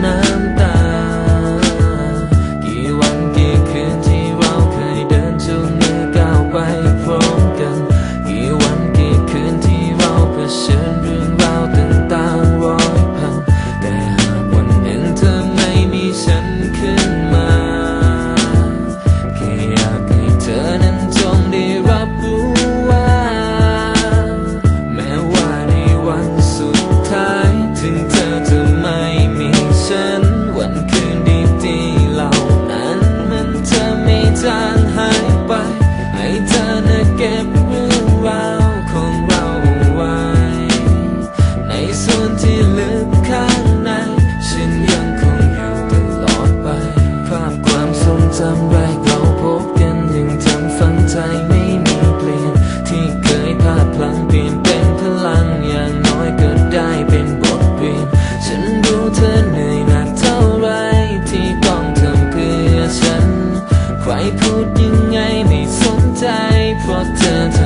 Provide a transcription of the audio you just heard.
能 แรกเราพบกันยังจำฝังใจไม่มีเปลี่ยน ที่เคยพาดพลั้งเปลี่ยนเป็นพลังอย่างน้อยก็ได้เป็นบทเรียน ฉันรู้เธอเหนื่อยหนักเท่าไรที่ต้องทำเพื่อฉัน ใครพูดยังไงไม่สนใจเพราะเธอ